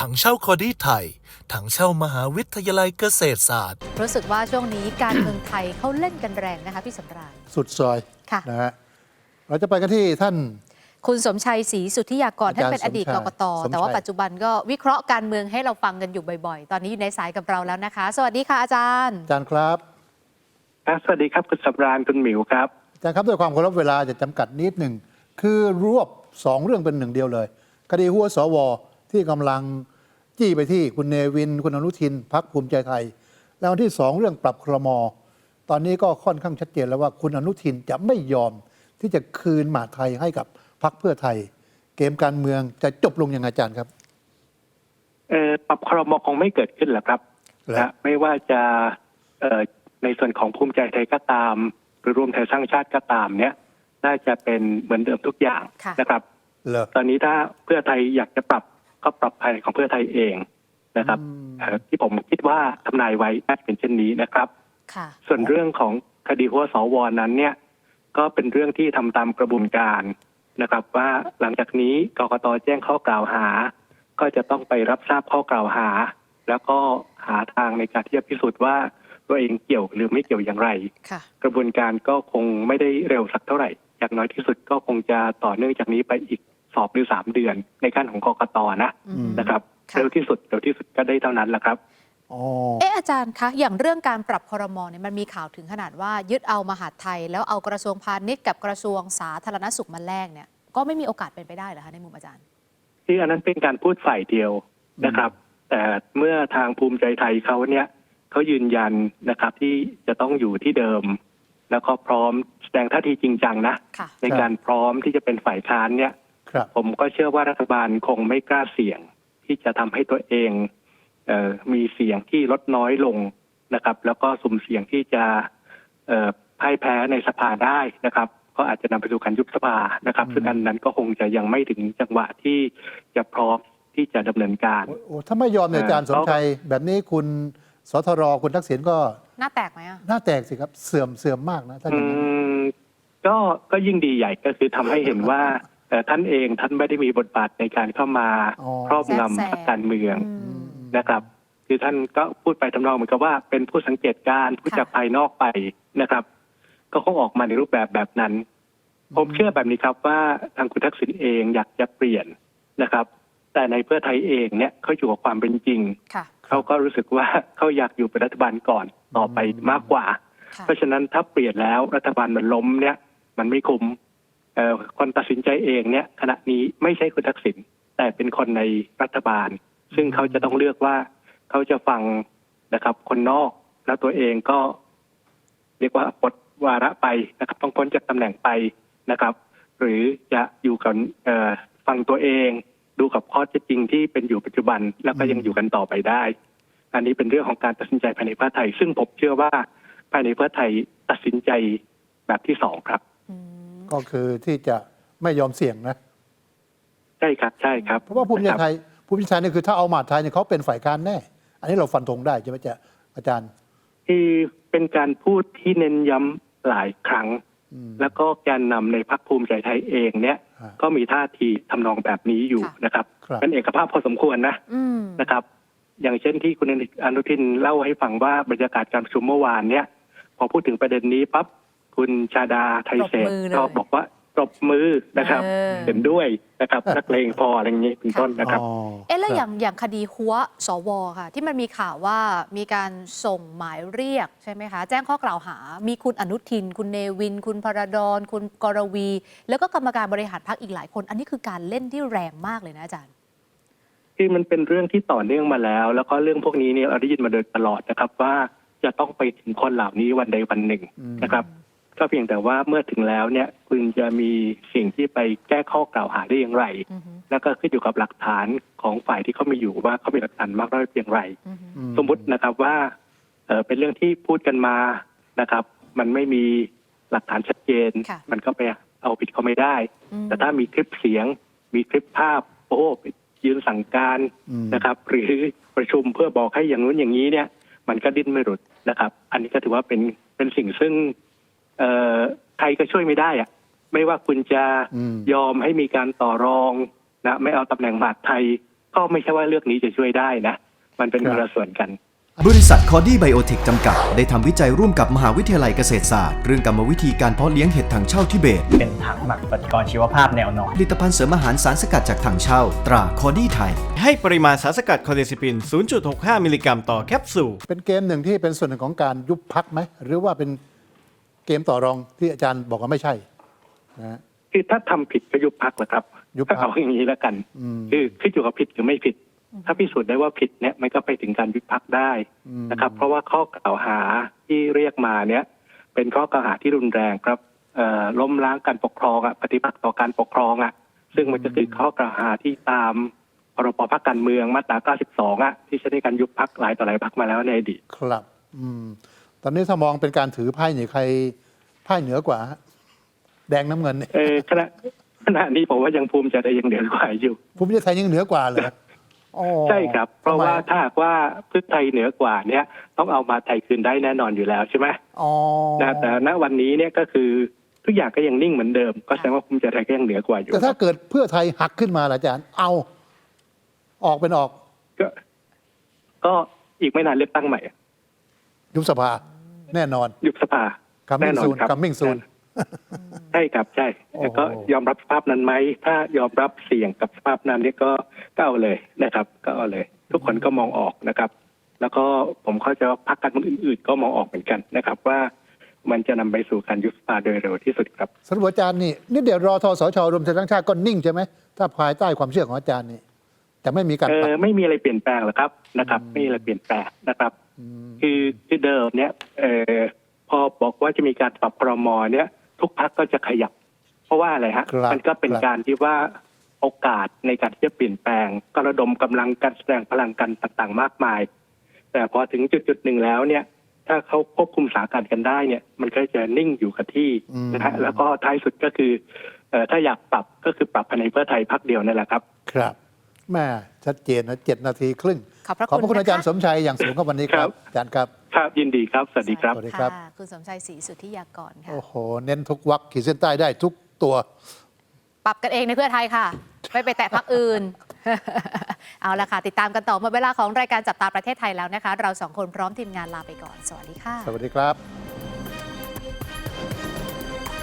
ถังเช่าคอดี้ไทย ถังเช่ามหาวิทยาลัยเกษตรศาสตร์ รู้สึกว่าช่วงนี้การเมืองไทยเขาเล่นกันแรงนะคะพี่สำราญ สุดซอยค่ะ นะฮะเราจะไปกันที่ท่าน คุณสมชัยศรีสุทธิยากรอาท่าจารย์นเป็นอดีตสมกชายกตสมชายแต่ว่าปัจจุบันก็วิเคราะห์การเมืองให้เราฟังกันอยู่บ่อยๆ ตอนนี้อยู่ในสายกับเราแล้วนะคะ สวัสดีค่ะอาจารย์ อาจารย์ครับ ครับสวัสดีครับคุณสำราญคุณหมิวครับ อาจารย์ครับด้วยความเคารพเวลาจะจำกัดนิดหนึ่ง คือรวบสองเรื่องเป็นหนึ่งเดียวเลย คดีหัวสว ที่กำลังจี้ไปที่คุณเนวิน คุณอนุทินพักภูมิใจไทย แล้วที่สองเรื่องปรับครมตอนนี้ก็ค่อนข้างชัดเจนแล้วว่าคุณอนุทินจะไม่ยอมที่จะคืนมหาดไทยให้กับพักเพื่อไทย เกมการเมืองจะจบลงยังไงอาจารย์ครับเอ่อปรับครมคงไม่เกิดขึ้นหรอกครับแล้วนะไม่ว่าจะเอ่อในส่วนของภูมิใจไทยก็ตาม หรือรวมไทยสร้างชาติก็ตามเนี่ยน่าจะเป็นเหมือนเดิมทุกอย่างค่ะนะครับเหรอตอนนี้ถ้าเพื่อไทยอยากจะปรับ ก็ปรับภายในของเพื่อไทยเองนะครับอืมเอ่อที่ผมคิดว่าทำนายไว้น่าจะเป็นเช่นนี้นะครับค่ะส่วนเรื่องของคดีหัวสวนั้นเนี่ย ก็เป็นเรื่องที่ทำตามกระบวนการนะครับ ว่าหลังจากนี้กกตแจ้งข้อกล่าวหา ก็จะต้องไปรับทราบข้อกล่าวหา แล้วก็หาทางในการที่จะพิสูจน์ว่าตัวเองเกี่ยวหรือไม่เกี่ยวอย่างไรค่ะกระบวนการก็คงไม่ได้เร็วสักเท่าไหร่ อย่างน้อยที่สุดก็คงจะต่อเนื่องจากนี้ไปอีก สอบหรือสามเดือน ในขั้นของกกตนะอืม นะครับค่ะ เร็วที่สุดเร็วที่สุดก็ได้เท่านั้นแหละครับ อ๋อ เอ๊ะอาจารย์คะอย่างเรื่องการปรับครมเนี่ยมันมีข่าวถึงขนาดว่ายึดเอามหาดไทย แล้วเอากระทรวงพาณิชย์กับกระทรวงสาธารณสุขมาแลกเนี่ยก็ไม่มีโอกาสเป็นไปได้เหรอคะในมุมอาจารย์ ที่อันนั้นเป็นการพูดฝ่ายเดียวนะครับ แต่เมื่อทางภูมิใจไทยเขาเนี่ยเขายืนยันนะครับที่จะต้องอยู่ที่เดิม แล้วก็พร้อมแสดงท่าทีจริงจังนะ ค่ะ ในการพร้อมที่จะเป็นฝ่ายค้านเนี่ย ครับ ผมก็เชื่อว่ารัฐบาลคงไม่กล้าเสี่ยง ที่จะทำให้ตัวเองเออมีเสียงที่ลดน้อยลงนะครับ แล้วก็สุ่มเสี่ยงที่จะเอ่อพ่ายแพ้ในสภาได้นะครับ ก็อาจจะนำไปสู่การยุบสภานะครับ ซึ่งอันนั้นก็คงจะยังไม่ถึงจังหวะที่จะพร้อมที่จะดำเนินการโอ้โอ้ถ้าไม่ยอมเนี่ยอาจารย์สเอ่มอชัยแบบนี้คุณสทรคุณทักษิณก็หน้าแตกไหมอะหน้าแตกสิครับเสื่อมเสื่อมมากนะถ้าออืย่างนั้นมก็ก็ยิ่งดีใหญ่ก็คือทำให้เห็นว่า เอ่อท่านเองท่านไม่ได้มีบทบาทในการเข้ามาอ๋อ ครอบงำพรรคการเมืองอืมนะครับ คือท่านก็พูดไปทำนองเหมือนกับว่าเป็นผู้สังเกตการณ์ผู้จากภายนอกไปนะครับ ก็คงออกมาในรูปแบบแบบนั้น ผมเชื่อแบบนี้ครับว่าทางคุณทักษิณเองอยากจะเปลี่ยนนะครับ แต่ในเพื่อไทยเองเนี่ยเขาอยู่กับความเป็นจริง ค่ะ เขาก็รู้สึกว่า เขาอยากอยู่เป็นรัฐบาลก่อนต่อไปมากกว่า ค่ะ เพราะฉะนั้นถ้าเปลี่ยนแล้วรัฐบาลมันล้มเนี่ย มันไม่คุ้มเอ่อ คนตัดสินใจเองเนี่ยขณะนี้ไม่ใช่คุณทักษิณแต่เป็นคนในรัฐบาล ซึ่งเขาจะต้องเลือกว่าเขาจะฟังนะครับ คนนอกแล้วตัวเองก็ เรียกว่าปลดวาระไปนะครับ ต้องพ้นจากตำแหน่งไปนะครับ หรือจะอยู่กับฟังตัวเองดูกับข้อเท็จจริงที่เป็นอยู่ปัจจุบันแล้วก็ยังอยู่กันต่อไปได้ อันนี้เป็นเรื่องของการตัดสินใจภายในเพื่อไทย ซึ่งผมเชื่อว่าภายในเพื่อไทยตัดสินใจแบบที่สองครับ ก็คือที่จะไม่ยอมเสี่ยงนะ ใช่ครับ ใช่ครับเพราะว่าภูมิใจนะคบไทยภูมิใจไทยเนี่ยคือถ้าเอาหมาดไทยเนี่ยเขาเป็นฝ่ายค้านแน่ อันนี้เราฟันธงได้ใช่ไหมจ๊ะอาจารย์ที่เป็นการพูดที่เน้นย้ำหลายครั้ง อืมแล้วก็แกนนำในพรรคภูมิใจไทยเองเนี่ย ฮะก็มีท่าทีทำนองแบบนี้อยู่ค่ะ นะครับครับ เป็นเอกภาพพอสมควรนะอืม นะครับ อย่างเช่นที่คุณอนุทินเล่าให้ฟังว่าบรรยากาศการประชุมเมื่อวานเนี่ย พอพูดถึงประเด็นนี้ปั๊บ คุณชาดาไทยเศรษฐ์ก็บอกว่าปรบมือนะครับเออเห็นด้วยนะครับนักเลงพออะไรอย่างนี้เป็นต้นนะครับอ๋อเอ๊ะแล้วครับอย่างอย่างคดีหัวสวค่ะ ที่มันมีข่าวว่ามีการส่งหมายเรียกใช่ไหมคะ แจ้งข้อกล่าวหา มีคุณอนุทิน คุณเนวิน คุณพระดอนคุณกรวี แล้วก็กรรมการบริหารพรรคอีกหลายคน อันนี้คือการเล่นที่แรงมากเลยนะอาจารย์คือมันเป็นเรื่องที่ต่อเนื่องมาแล้ว แล้วก็เรื่องพวกนี้เนี่ยเราได้ยินมาโดยตลอดนะครับว่าจะต้องไปถึงคนเหล่านี้วันใดวันหนึ่งอืมนะครับ ก็เพียงแต่ว่าเมื่อถึงแล้วเนี่ยคุณจะมีสิ่งที่ไปแก้ข้อกล่าวหาได้อย่างไรอือฮึแล้วก็ขึ้นอยู่กับหลักฐานของฝ่ายที่เขามีอยู่ว่าเขามีหลักฐานมากน้อยเพียงไรอือฮึอืสมมุตินะครับว่าเอ่อเป็นเรื่องที่พูดกันมานะครับ มันไม่มีหลักฐานชัดเจนค่ะมันก็ไปเอาผิดเขาไม่ได้อืมแต่ถ้ามีคลิปเสียง มีคลิปภาพโอ้ไปยืนสั่งการอืมนะครับ หรือประชุมเพื่อบอกให้อย่างนู้นอย่างนี้เนี่ย มันก็ดิ้นไม่หลุดนะครับ อันนี้ก็ถือว่าเป็นเป็นสิ่งซึ่ง เอ่อใครก็ช่วยไม่ได้อะไม่ว่าคุณจะอืมยอมให้มีการต่อรองนะไม่เอาตำแหน่งบาดไทย ก็ไม่ใช่ว่าเลือกนี้จะช่วยได้นะ มันเป็นครับคนละส่วนกัน บริษัทคอดี้ไบโอเทคจำกัด ได้ทำวิจัยร่วมกับมหาวิทยาลัยเกษตรศาสตร์ เรื่องกรรมวิธีการเพาะเลี้ยงเห็ดถังเช่าทิเบต เป็นถังหมักปฏิกรณ์ชีวภาพแนวนอนผลิตภัณฑ์เสริมอาหารสารสกัดจากถังเช่า ตราคอดี้ไทย ให้ปริมาณสารสกัดคอเดซิปิน 0.65 มิลลิกรัมต่อแคปซูลเป็นเกมหนึ่งที่เป็นส่วนหนึ่งของการยุบพักไหมหรือว่าเป็น เกมต่อรองที่อาจารย์บอกว่าไม่ใช่นะฮะ คือถ้าทำผิดก็ยุบพักแหละครับยุบพรรค เอาอย่างนี้แล้วกัน อืม คือขึ้นอยู่กับผิดหรือไม่ผิด ถ้าพิสูจน์ได้ว่าผิดเนี่ยมันก็ไปถึงการยุบพักได้อืม นะครับ เพราะว่าข้อกล่าวหาที่เรียกมาเนี่ย เป็นข้อกล่าวหาที่รุนแรงครับเอ่อล้มล้างการปกครองอะปฏิบัติต่อการปกครองอะซึ่งมันจะคือข้อกล่าวหาที่ตามพรบพรรคการเมืองมาตรา 92อะที่ใช้ในการยุบพักหลายต่อหลายพักมาแล้วในอดีต ครับ อืม ตอนนี้ถ้ามองเป็นการถือไพ่เนี่ยใครไพ่เหนือกว่าฮะแดงน้ำเงินเนี่ยเออขณะขณะนี้ผมว่ายังภูมิใจได้ยังเหนือกว่าอยู่ ภูมิใจไทยยังเหนือกว่าเลยอ๋อใช่ครับ เพราะว่าทำไมถ้าหากว่าเพื่อไทยเหนือกว่าเนี่ยต้องเอามาไทยคืนได้แน่นอนอยู่แล้วใช่ไหมอ๋อนะแต่ณวันนี้เนี่ยก็คือทุกอย่างก็ยังนิ่งเหมือนเดิม ก็แสดงว่าภูมิใจไทยก็ยังเหนือกว่าอยู่แต่ถ้าเกิดเพื่อไทยหักขึ้นมาล่ะอาจารย์ เอา ออกเป็นออก ก็ก็อีกไม่นานเลือกตั้งใหม่ ยุบสภาแน่นอนยุบสภาคัมแน่มิ่งนอนซูนครับคัมมิ่งซูนใช่ครับใช่โอ้โหแล้วก็ยอมรับสภาพนั้นไหมถ้ายอมรับเสี่ยงกับสภาพนั้นเนี่ยก็ก็เอาเลยนะครับ ก็เอาเลย ทุกคนก็มองออกนะครับ แล้วก็ผมเข้าใจว่าพรรคการเมืองอื่น ๆ ก็มองออกเหมือนกันนะครับ ว่ามันจะนำไปสู่การยุบสภาโดยเร็วที่สุดครับสรุปอาจารย์นี่นี่เดี๋ยวรอทสชรวมไทยทั้งชาติก็นิ่งใช่ไหมถ้าภายใต้ความเชื่อของอาจารย์นี่แต่ไม่มีการเอปรับอไม่มีอะไรเปลี่ยนแปลงหรอกครับนะครับ ไม่มีอะไรเปลี่ยนแปลงนะครับม คือคือเดิมเนี่ยเออพอบอกว่าจะมีการปรับพรมเนี่ย ทุกพักก็จะขยับ เพราะว่าอะไรฮะ ครับมันก็เป็นครับ การที่ว่าโอกาสในการที่จะเปลี่ยนแปลงก็ระดมกำลังการแสดงพลังกันต่างๆ มากมาย แต่พอถึงจุดจุดๆหนึ่งแล้วเนี่ย ถ้าเขาควบคุมสถานการณ์กันได้เนี่ย มันก็จะนิ่งอยู่กับที่นะฮะแล้วก็ท้ายสุดก็คือเอ่อถ้าอยากปรับก็คือปรับภายในเพื่อไทยพักเดียวนั่นแหละครับ ครับแม่ชัดเจนนะเจ็ดนาทีครึ่ง ขอบพระขอบพระคุคุณณนะคะอาจารย์สมชัยอย่างสูงครับวันนี้คครัรับบอาจารย์ครับ ครับยินดีครับ สวัสดีครับ สวัสดีครับะคุณสมชัยศรีสุทธิยากรค่ะ โอ้โห เน้นทุกวักขีดเส้นใต้ได้ทุกตัว ปรับกันเองในเพื่อไทยค่ะ ไม่ไปแตะพักอื่น เอาละค่ะ ติดตามกันต่อหมดเวลาของรายการจับตาประเทศไทยแล้วนะคะ เราสองคนพร้อมทีมงานลาไปก่อน สวัสดีค่ะ สวัสดีครับ